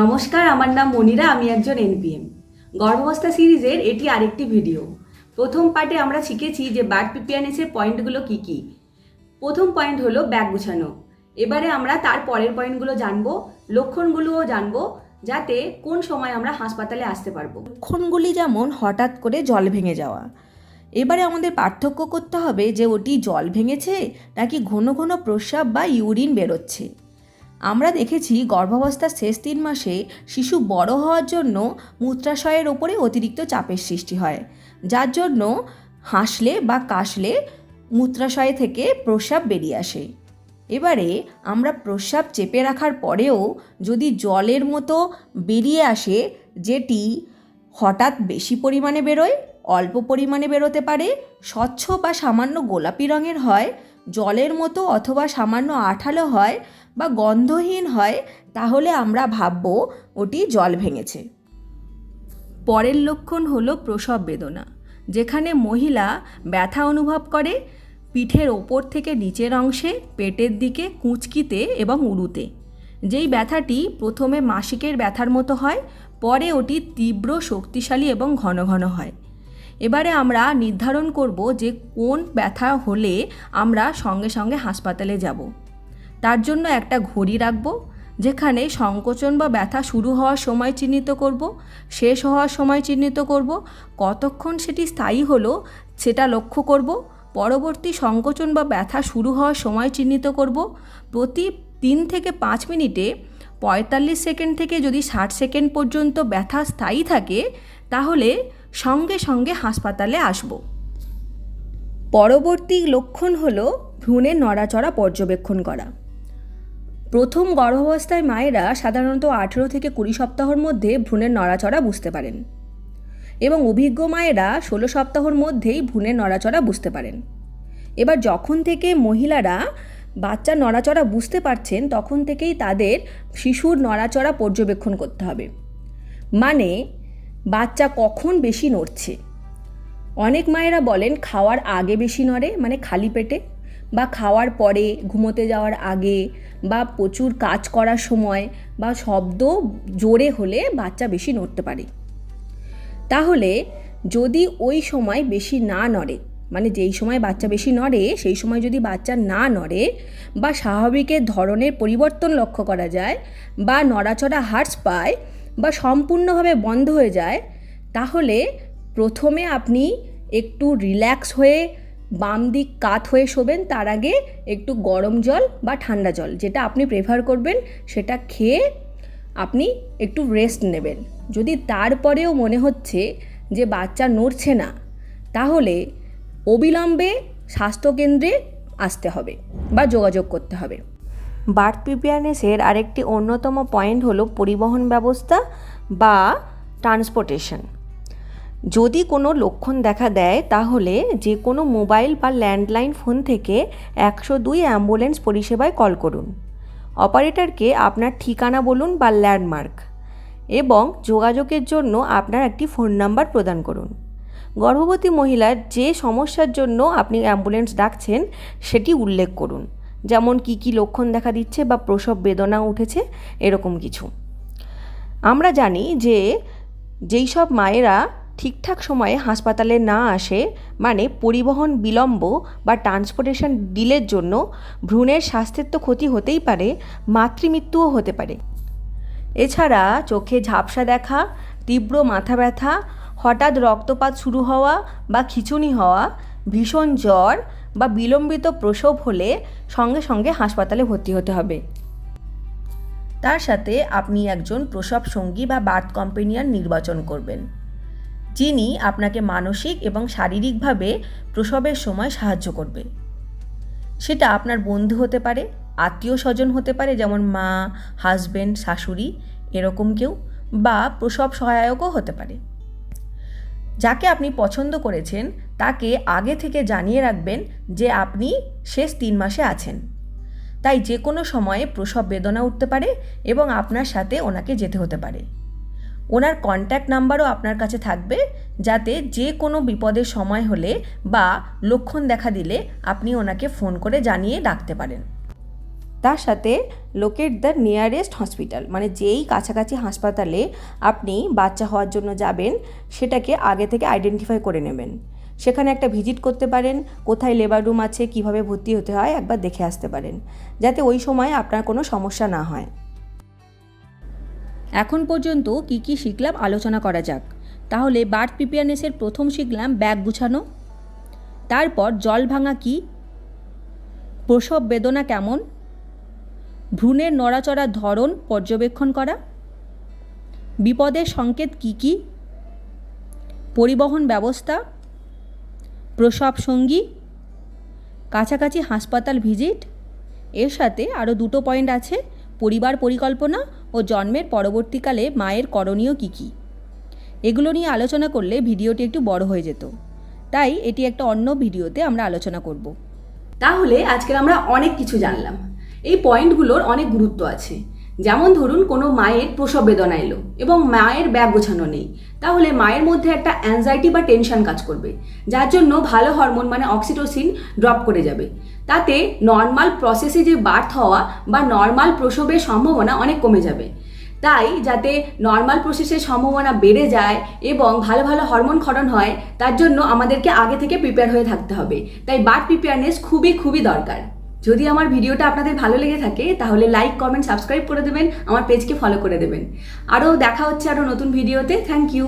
নমস্কার, আমার নাম মনিরা, আমি একজন এনপিএম গর্ভাবস্থা সিরিজের এটি আরেকটি ভিডিও। প্রথম পার্টে আমরা শিখেছি যে বার্ড প্রিপিয়ারনেসের পয়েন্টগুলো কি কি। প্রথম পয়েন্ট হলো ব্যাগ গুছানো। এবারে আমরা তার পরের পয়েন্টগুলো জানব, লক্ষণগুলোও জানব, যাতে কোন সময় আমরা হাসপাতালে আসতে পারব। লক্ষণগুলি যেমন হঠাৎ করে জল ভেঙে যাওয়া। এবারে আমাদের পার্থক্য করতে হবে যে ওটি জল ভেঙেছে নাকি ঘন ঘন প্রস্রাব বা ইউরিন বেরোচ্ছে। আমরা দেখেছি গর্ভাবস্থার শেষ তিন মাসে শিশু বড় হওয়ার জন্য মূত্রাশয়ের ওপরে অতিরিক্ত চাপের সৃষ্টি হয়, যার জন্য হাসলে বা কাশলে মূত্রাশয় থেকে প্রস্রাব বেরিয়ে আসে। এবারে আমরা প্রস্রাব চেপে রাখার পরেও যদি জলের মতো বেরিয়ে আসে, যেটি হঠাৎ বেশি পরিমাণে বেরোয়, অল্প পরিমাণে বেরোতে পারে, স্বচ্ছ বা সামান্য গোলাপি রঙের হয়, জলের মতো অথবা সামান্য আঠালো হয় বা গন্ধহীন হয়, তাহলে আমরা ভাববো ওটি জল ভেঙেছে। পরের লক্ষণ হলো প্রসব বেদনা, যেখানে মহিলা ব্যথা অনুভব করে, পিঠের ওপর থেকে নিচের অংশে, পেটের দিকে কুঁচকিতে এবং উড়ুতে যেই ব্যথাটি প্রথমে মাসিকের ব্যথার মতো হয়, পরে ওটি তীব্র শক্তিশালী এবং ঘন ঘন হয়। এবারে আমরা নির্ধারণ করব যে কোন ব্যথা হলে আমরা সঙ্গে সঙ্গে হাসপাতালে যাব। তার জন্য একটা ঘড়ি রাখব, যেখানে সংকোচন বা ব্যথা শুরু হওয়ার সময় চিহ্নিত করব। শেষ হওয়ার সময় চিহ্নিত করব। কতক্ষণ সেটি স্থায়ী হলো সেটা লক্ষ্য করব। পরবর্তী সংকোচন বা ব্যথা শুরু হওয়ার সময় চিহ্নিত করব। প্রতি তিন থেকে পাঁচ মিনিটে পঁয়তাল্লিশ সেকেন্ড থেকে যদি ষাট সেকেন্ড পর্যন্ত ব্যথা স্থায়ী থাকে, তাহলে সঙ্গে সঙ্গে হাসপাতালে আসব। পরবর্তী লক্ষণ হলো ভ্রূণের নড়াচড়া পর্যবেক্ষণ করা। প্রথম গর্ভাবস্থায় মায়েরা সাধারণত আঠেরো থেকে কুড়ি সপ্তাহর মধ্যে ভ্রূণের নড়াচড়া বুঝতে পারেন এবং অভিজ্ঞ মায়েরা ষোলো সপ্তাহর মধ্যেই ভ্রূণের নড়াচড়া বুঝতে পারেন। এবার যখন থেকে মহিলারা বাচ্চার নড়াচড়া বুঝতে পারছেন, তখন থেকেই তাদের শিশুর নড়াচড়া পর্যবেক্ষণ করতে হবে। মানে বাচ্চা কখন বেশি নড়ছে? অনেক মায়েরা বলেন, খাওয়ার আগে বেশি নড়ে মানে খালি পেটে। বা খাওয়ার পরে, ঘুমোতে যাওয়ার আগে বা প্রচুর কাজ করার সময় বা শব্দ জোরে হলে বাচ্চা বেশি নড়তে পারে। তাহলে যদি ওই সময় বেশি না নড়ে মানে যেই সময় বাচ্চা বেশি নড়ে, সেই সময় যদি বাচ্চা না নড়ে বা স্বাভাবিকের ধরনের পরিবর্তন লক্ষ্য করা যায় বা নড়াচড়া হার্স পায় বা সম্পূর্ণভাবে বন্ধ হয়ে যায়, তাহলে প্রথমে আপনি একটু রিল্যাক্স হয়ে বাম দিক কাত হয়ে শোবেন, তার আগে একটু গরম জল বা ঠান্ডা জল, যেটা আপনি প্রেফার করবেন, সেটা খেয়ে আপনি একটু রেস্ট নেবেন। যদি তারপরেও মনে হচ্ছে যে বাচ্চা নড়ছে না, তাহলে অবিলম্বে স্বাস্থ্যকেন্দ্রে আসতে হবে বা যোগাযোগ করতে হবে। বার্থ প্রিপেয়ারনেসের আরেকটি অন্যতম পয়েন্ট হলো পরিবহন ব্যবস্থা বা ট্রান্সপোর্টেশন যদি কোনো লক্ষণ দেখা দেয়, তাহলে যে কোনো মোবাইল বা ল্যান্ডলাইন ফোন থেকে একশো দুই অ্যাম্বুলেন্স পরিষেবায় কল করুন। অপারেটরকে আপনার ঠিকানা বলুন বা ল্যান্ডমার্ক এবং যোগাযোগের জন্য আপনার একটি ফোন নাম্বার প্রদান করুন। গর্ভবতী মহিলার যে সমস্যার জন্য আপনি অ্যাম্বুলেন্স ডাকছেন, সেটি উল্লেখ করুন। যেমন কি কি লক্ষণ দেখা দিচ্ছে বা প্রসব বেদনা উঠেছে, এরকম কিছু। আমরা জানি যে যেই সব মায়েরা ঠিকঠাক সময়ে হাসপাতালে না আসে মানে পরিবহন বিলম্ব বা ট্রান্সপোর্টেশন ডিলের জন্য ভ্রূণের স্বাস্থ্যের তো ক্ষতি হতেই পারে, মাতৃমৃত্যুও হতে পারে। এছাড়া চোখে ঝাপসা দেখা, তীব্র মাথা ব্যথা, হঠাৎ রক্তপাত শুরু হওয়া বা খিচুনি হওয়া, ভীষণ জ্বর বা বিলম্বিত প্রসব হলে সঙ্গে সঙ্গে হাসপাতালে ভর্তি হতে হবে। তার সাথে আপনি একজন প্রসব সঙ্গী বা বার্থ কম্পেনিয়ান নির্বাচন করবেন। যিনি আপনাকে মানসিক এবং শারীরিকভাবে প্রসবের সময় সাহায্য করবে। সেটা আপনার বন্ধু হতে পারে আত্মীয় স্বজন হতে পারে, যেমন মা, হাজবেন্ড, শাশুড়ি, এরকম কেউ, বা প্রসব সহায়কও হতে পারে। যাকে আপনি পছন্দ করেছেন, তাকে আগে থেকে জানিয়ে রাখবেন যে আপনি শেষ তিন মাসে আছেন। তাই যে কোনো সময়ে প্রসব বেদনা উঠতে পারে এবং আপনার সাথে ওনাকে যেতে হতে পারে। ওনার কন্ট্যাক্ট নাম্বারও আপনার কাছে থাকবে যাতে যে কোনো বিপদের সময় হলে বা লক্ষণ দেখা দিলে আপনি ওনাকে ফোন করে জানিয়ে ডাকতে পারেন। তার সাথে লোকেট দ্য নিয়ারেস্ট হসপিটাল মানে যেই কাছাকাছি হাসপাতালে আপনি বাচ্চা হওয়ার জন্য যাবেন, সেটাকে আগে থেকে আইডেন্টিফাই করে নেবেন। সেখানে একটা ভিজিট করতে পারেন, কোথায় লেবার রুম আছে, কীভাবে ভর্তি হতে হয়, একবার দেখে আসতে পারেন। যাতে ওই সময় আপনার কোনো সমস্যা না হয়। এখন পর্যন্ত কি কি শিখলাম আলোচনা করা যাক। তাহলে বার্থ প্রিপেয়ারনেসের প্রথম শিখলাম ব্যাগ গুছানো। তারপর জল ভাঙা কি? প্রসব বেদনা কেমন? ভ্রূণের নড়াচড়ার ধরন পর্যবেক্ষণ করা। বিপদের সংকেত কি কি? পরিবহন ব্যবস্থা। প্রসব সঙ্গী। কাছাকাছি হাসপাতাল ভিজিট। এর সাথে আরও দুটো পয়েন্ট আছে। পরিবার পরিকল্পনা ও জন্মের পরবর্তীকালে মায়ের করণীয় কী কী? এগুলো নিয়ে আলোচনা করলে ভিডিওটি একটু বড় হয়ে যেত। তাই এটি একটা অন্য ভিডিওতে আমরা আলোচনা করব। তাহলে আজকের আমরা অনেক কিছু জানলাম। এই পয়েন্টগুলোর অনেক গুরুত্ব আছে। যেমন ধরুন কোনো মায়ের প্রসব বেদনা এলো এবং মায়ের ব্যাগ গোছানো নেই, তাহলে মায়ের মধ্যে একটা অ্যাংজাইটি বা টেনশন কাজ করবে, যার জন্য ভালো হরমোন মানে অক্সিটোসিন ড্রপ করে যাবে। তাতে নর্মাল প্রসেসে যে বার্থ হওয়া বা নর্মাল প্রসবের সম্ভাবনা অনেক কমে যাবে। তাই যাতে নর্মাল প্রসেসের সম্ভাবনা বেড়ে যায় এবং ভালো ভালো হরমোন ক্ষরণ হয়, তার জন্য আমাদেরকে আগে থেকে প্রিপেয়ার হয়ে থাকতে হবে। তাই বার্থ প্রিপেয়ারনেস খুবই খুবই দরকার। যদি আমার ভিডিওটা আপনাদের ভালো লেগে থাকে, তাহলে লাইক কমেন্ট সাবস্ক্রাইব করে দেবেন, আমার পেজকে ফলো করে দেবেন। আরও দেখা হচ্ছে আরও নতুন ভিডিওতে থ্যাংক ইউ